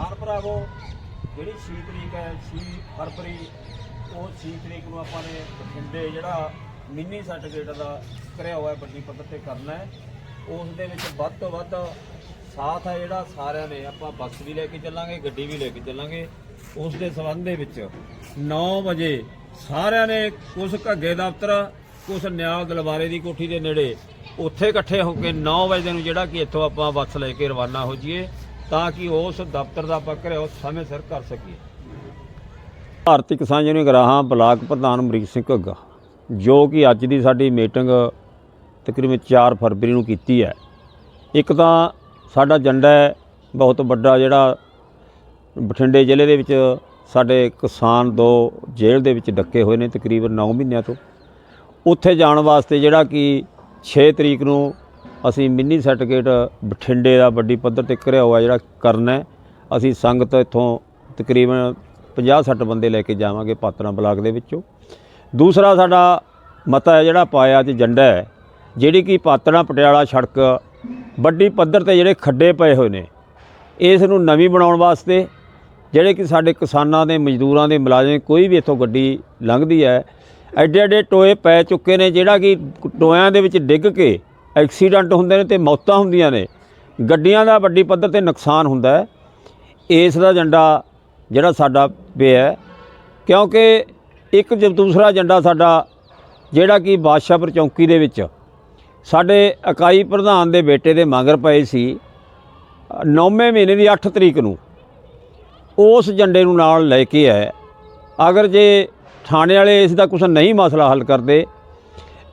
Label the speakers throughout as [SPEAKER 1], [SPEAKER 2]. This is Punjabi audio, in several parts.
[SPEAKER 1] ਕਿਸਾਨ ਭਰਾਵੋ, ਜਿਹੜੀ 6 ਤਰੀਕ ਹੈ 6 ਫਰਵਰੀ, ਉਹ 6 ਤਰੀਕ ਨੂੰ ਆਪਾਂ ਨੇ ਬਠਿੰਡੇ ਜਿਹੜਾ ਮਿੰਨੀ ਸਰਟੀਫਿਕੇਟ ਦਾ ਕਰਿਆ ਹੋਇਆ ਵੱਡੀ ਪੱਧਰ ਤੇ ਕਰਨਾ ਹੈ। ਉਸ ਦੇ ਵਿੱਚ ਵੱਧ ਤੋਂ ਵੱਧ ਸਾਥ ਹੈ ਜਿਹੜਾ ਸਾਰਿਆਂ ਨੇ। ਆਪਾਂ ਬੱਸ ਵੀ ਲੈ ਕੇ ਚੱਲਾਂਗੇ, ਗੱਡੀ ਵੀ ਲੈ ਕੇ ਚੱਲਾਂਗੇ। ਉਸ ਦੇ ਸੰਬੰਧ ਦੇ ਵਿੱਚ 9 ਵਜੇ ਸਾਰਿਆਂ ਨੇ ਕੁਝ ਘੱਗੇ ਦਫ਼ਤਰ ਕੁਝ ਨਿਆਂ ਦਲਵਾਰੇ ਦੀ ਕੋਠੀ ਦੇ ਨੇੜੇ ਉੱਥੇ ਇਕੱਠੇ ਹੋ ਕੇ 9 ਵਜੇ ਨੂੰ ਜਿਹੜਾ ਕਿ ਇੱਥੋਂ ਆਪਾਂ ਬੱਸ ਲੈ ਕੇ ਰਵਾਨਾ ਹੋ ਜਾਈਏ। ਤਾਂ ਕਿ ਉਸ ਦਫ਼ਤਰ ਦਾ ਆਪਾਂ ਘਰੇ ਉਸ ਸਮੇਂ ਸਿਰ ਕਰ ਸਕੀਏ। ਭਾਰਤੀ ਕਿਸਾਨ ਯੂਨੀਅਨ ਗਰਾਹਾਂ ਬਲਾਕ ਪ੍ਰਧਾਨ ਅਮਰੀਕ ਸਿੰਘ ਘੱਗਾ, ਜੋ ਕਿ ਅੱਜ ਦੀ ਸਾਡੀ ਮੀਟਿੰਗ ਤਕਰੀਬਨ 4 ਫਰਵਰੀ ਨੂੰ ਕੀਤੀ ਹੈ। ਇੱਕ ਤਾਂ ਸਾਡਾ ਏਜੰਡਾ ਹੈ, ਬਹੁਤ ਵੱਡਾ ਜਿਹੜਾ ਬਠਿੰਡੇ ਜ਼ਿਲ੍ਹੇ ਦੇ ਵਿੱਚ ਸਾਡੇ ਕਿਸਾਨ ਦੋ ਜੇਲ੍ਹ ਦੇ ਵਿੱਚ ਡੱਕੇ ਹੋਏ ਨੇ ਤਕਰੀਬਨ 9 ਮਹੀਨਿਆਂ ਤੋਂ। ਉੱਥੇ ਜਾਣ ਵਾਸਤੇ ਜਿਹੜਾ ਕਿ 6 ਤਰੀਕ ਨੂੰ ਅਸੀਂ ਮਿੰਨੀ ਸਰਟੀਫਿਕੇਟ ਬਠਿੰਡੇ ਦਾ ਵੱਡੀ ਪੱਧਰ ਤੇ ਕਰਿਆ ਆ ਜਿਹੜਾ ਕਰਨਾ ਹੈ, ਅਸੀਂ ਸੰਗਤ ਇੱਥੋਂ ਤਕਰੀਬਨ 50-60 ਬੰਦੇ ਲੈ ਕੇ ਜਾਵਾਂਗੇ ਪਾਤਰਾ ਬਲਾਕ ਦੇ ਵਿੱਚੋਂ। ਦੂਸਰਾ ਸਾਡਾ ਮਤਾ ਹੈ ਜਿਹੜਾ ਪਾਇਆ ਤੇ ਏਜੰਡਾ ਹੈ, ਜਿਹੜੀ ਕਿ ਪਾਤੜਾ ਪਟਿਆਲਾ ਸੜਕ ਵੱਡੀ ਪੱਧਰ ਤੇ ਜਿਹੜੇ ਖੱਡੇ ਪਏ ਹੋਏ ਨੇ, ਇਸ ਨੂੰ ਨਵੀਂ ਬਣਾਉਣ ਵਾਸਤੇ ਜਿਹੜੇ ਕਿ ਸਾਡੇ ਕਿਸਾਨਾਂ ਦੇ, ਮਜ਼ਦੂਰਾਂ ਦੇ ਮੁਲਾਜ਼ਮ ਕੋਈ ਵੀ ਇੱਥੋਂ ਗੱਡੀ ਲੰਘਦੀ ਹੈ ਐਡੇ ਐਡੇ ਟੋਏ ਪੈ ਚੁੱਕੇ ਨੇ ਜਿਹੜਾ ਕਿ ਟੋਇਆਂ ਦੇ ਵਿੱਚ ਡਿੱਗ ਕੇ ਐਕਸੀਡੈਂਟ ਹੁੰਦੇ ਨੇ ਤੇ ਮੌਤਾਂ ਹੁੰਦੀਆਂ ਨੇ। ਗੱਡੀਆਂ ਦਾ ਵੱਡੀ ਪੱਧਰ ਤੇ ਨੁਕਸਾਨ ਹੁੰਦਾ ਹੈ। ਇਸ ਦਾ ਏਜੰਡਾ ਜਿਹੜਾ ਸਾਡਾ ਪਿਆ ਹੈ, ਕਿਉਂਕਿ ਇੱਕ ਜ ਦੂਸਰਾ ਏਜੰਡਾ ਸਾਡਾ ਜਿਹੜਾ ਕਿ ਬਾਦਸ਼ਾਹਪੁਰ ਚੌਂਕੀ ਦੇ ਵਿੱਚ, ਸਾਡੇ ਇਕਾਈ ਪ੍ਰਧਾਨ ਦੇ ਬੇਟੇ ਦੇ ਮੰਗਰ ਪਏ ਸੀ 9ਵੇਂ ਮਹੀਨੇ ਦੀ 8 ਤਰੀਕ ਨੂੰ। ਉਸ ਝੰਡੇ ਨੂੰ ਨਾਲ ਲੈ ਕੇ ਆਏ। ਅਗਰ ਜੇ ਥਾਣੇ ਵਾਲੇ ਇਸ ਦਾ ਕੁਝ ਨਹੀਂ ਮਸਲਾ ਹੱਲ ਕਰਦੇ,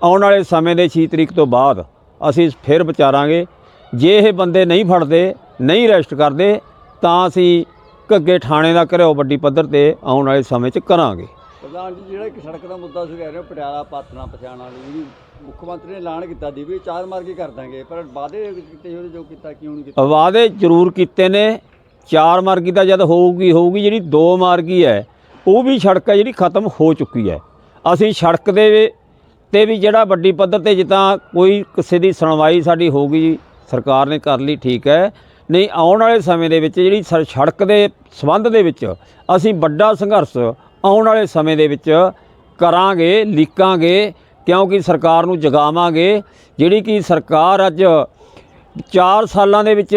[SPEAKER 1] ਆਉਣ ਵਾਲੇ ਸਮੇਂ ਦੇ 6 ਤਰੀਕ ਤੋਂ ਬਾਅਦ ਅਸੀਂ ਫਿਰ ਵਿਚਾਰਾਂਗੇ। ਜੇ ਇਹ ਬੰਦੇ ਨਹੀਂ ਫੜਦੇ ਨਹੀਂ ਅਰੈਸਟ ਕਰਦੇ ਤਾਂ ਅਸੀਂ ਘੱਗੇ ਥਾਣੇ ਦਾ ਘਰਿਓ ਵੱਡੀ ਪੱਧਰ ਤੇ ਆਉਣ ਵਾਲੇ ਸਮੇਂ 'ਚ ਕਰਾਂਗੇ।
[SPEAKER 2] ਪ੍ਰਧਾਨ ਜੀ ਜਿਹੜਾ ਇੱਕ ਸੜਕ ਦਾ ਮੁੱਦਾ ਸੀ ਕਹਿ ਰਹੇ ਹੋ ਪਟਿਆਲਾ ਪਾਤਨਾ ਪਛਾਣ ਵਾਲੀ ਜਿਹੜੀ ਮੁੱਖ ਮੰਤਰੀ ਨੇ ਐਲਾਨ ਕੀਤਾ ਦੀ ਵੀ ਚਾਰ ਮਾਰ ਕੇ ਕਰ ਦਾਂਗੇ ਪਰ ਵਾਅਦੇ ਕੀਤੇ ਉਹਨੇ ਜੋ ਕੀਤਾ ਕਿਉਂ ਨਹੀਂ ਕੀਤਾ?
[SPEAKER 1] ਵਾਅਦੇ ਜ਼ਰੂਰ ਕੀਤੇ ਨੇ। ਚਾਰ ਮਾਰਗੀ ਤਾਂ ਜਦ ਹੋਊਗੀ ਹੋਊਗੀ ਜਿਹੜੀ ਦੋ ਮਾਰਗੀ ਹੈ ਉਹ ਵੀ ਸੜਕ ਹੈ ਜਿਹੜੀ ਖਤਮ ਹੋ ਚੁੱਕੀ ਹੈ। ਅਸੀਂ ਸੜਕ ਦੇ ਤੇ ਵੀ ਜਿਹੜਾ ਵੱਡੀ ਪੱਧਰ ਤੇ ਜਿੱਦਾਂ ਕੋਈ ਕਿਸੇ ਦੀ ਸੁਣਵਾਈ ਸਾਡੀ ਹੋਊਗੀ ਸਰਕਾਰ ਨੇ ਕਰ ਲਈ, ਠੀਕ ਹੈ। ਨਹੀਂ, ਆਉਣ ਵਾਲੇ ਸਮੇਂ ਦੇ ਵਿੱਚ ਜਿਹੜੀ ਸ- ਸੜਕ ਦੇ ਸੰਬੰਧ ਦੇ ਵਿੱਚ ਅਸੀਂ ਵੱਡਾ ਸੰਘਰਸ਼ ਆਉਣ ਵਾਲੇ ਸਮੇਂ ਦੇ ਵਿੱਚ ਕਰਾਂਗੇ ਲਿਖਾਂਗੇ ਕਿਉਂਕਿ ਸਰਕਾਰ ਨੂੰ ਜਗਾਵਾਂਗੇ। ਜਿਹੜੀ ਕਿ ਸਰਕਾਰ ਅੱਜ 4 ਸਾਲਾਂ ਦੇ ਵਿੱਚ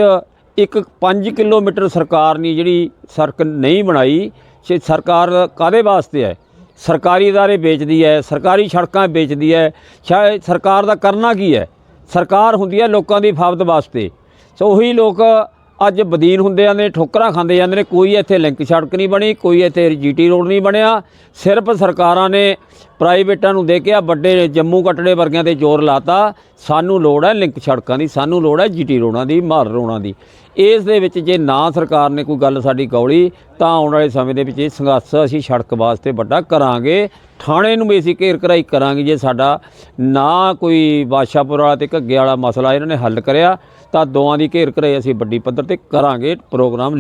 [SPEAKER 1] ਇੱਕ 5 ਕਿਲੋਮੀਟਰ ਸਰਕਾਰ ਨੇ ਜਿਹੜੀ ਸੜਕ ਨਹੀਂ ਬਣਾਈ ਸੇ ਸਰਕਾਰ ਕਾਦੇ ਵਾਸਤੇ ਹੈ? ਸਰਕਾਰੀ ادارے ਵੇਚਦੀ ਹੈ ਸਰਕਾਰੀ ਸੜਕਾਂ ਵੇਚਦੀ ਹੈ ਸ਼ਾਇਦ ਸਰਕਾਰ ਦਾ ਕਰਨਾ ਕੀ ਹੈ ਸਰਕਾਰ ਹੁੰਦੀ ਹੈ ਲੋਕਾਂ ਦੀ ਫਾਵਤ ਵਾਸਤੇ ਸੋ ਉਹੀ ਲੋਕ ਅੱਜ ਬਦੀਨ ਹੁੰਦੇ ਜਾਂਦੇ ਨੇ ਠੋਕਰਾਂ ਖਾਂਦੇ ਜਾਂਦੇ ਨੇ ਕੋਈ ਇੱਥੇ ਲਿੰਕ ਸੜਕ ਨਹੀਂ ਬਣੀ ਕੋਈ ਇੱਥੇ ਜੀਟੀ ਰੋਡ ਨਹੀਂ ਬਣਿਆ ਸਿਰਫ ਸਰਕਾਰਾਂ ਨੇ ਪ੍ਰਾਈਵੇਟਾਂ ਨੂੰ ਦੇ ਕੇ ਆ ਵੱਡੇ ਜੰਮੂ ਕਟੜੇ ਵਰਗਿਆਂ ਤੇ ਜ਼ੋਰ ਲਾਤਾ। ਸਾਨੂੰ ਲੋੜ ਹੈ ਲਿੰਕ ਸੜਕਾਂ ਦੀ, ਸਾਨੂੰ ਲੋੜ ਹੈ ਜੀਟੀ ਰੋਡਾਂ ਦੀ ਮਾਰ ਰੋਡਾਂ ਦੀ। ਇਸ ਦੇ ਵਿੱਚ ਜੇ ਨਾ ਸਰਕਾਰ ਨੇ ਕੋਈ ਗੱਲ ਸਾਡੀ ਕੌਲੀ ਤਾਂ ਆਉਣ ਵਾਲੇ ਸਮੇਂ ਦੇ ਵਿੱਚ ਇਹ ਸੰਘਰਸ਼ ਅਸੀਂ ਸੜਕ ਵਾਸਤੇ ਵੱਡਾ ਕਰਾਂਗੇ। ਥਾਣੇ ਨੂੰ ਵੀ ਅਸੀਂ ਘੇਰ ਘਰਾਈ ਕਰਾਂਗੇ ਜੇ ਸਾਡਾ ਨਾ ਕੋਈ ਬਾਦਸ਼ਾਹਪੁਰ ਵਾਲਾ ਤੇ ਘੱਗੇ ਵਾਲਾ ਮਸਲਾ ਇਹਨਾਂ ਨੇ ਹੱਲ ਕਰਿਆ, ਤਾਂ ਦੋਵਾਂ ਦੀ ਘੇਰ ਘਰਾਈ ਅਸੀਂ ਵੱਡੀ ਪੱਧਰ ਤੇ ਕਰਾਂਗੇ ਪ੍ਰੋਗਰਾਮ।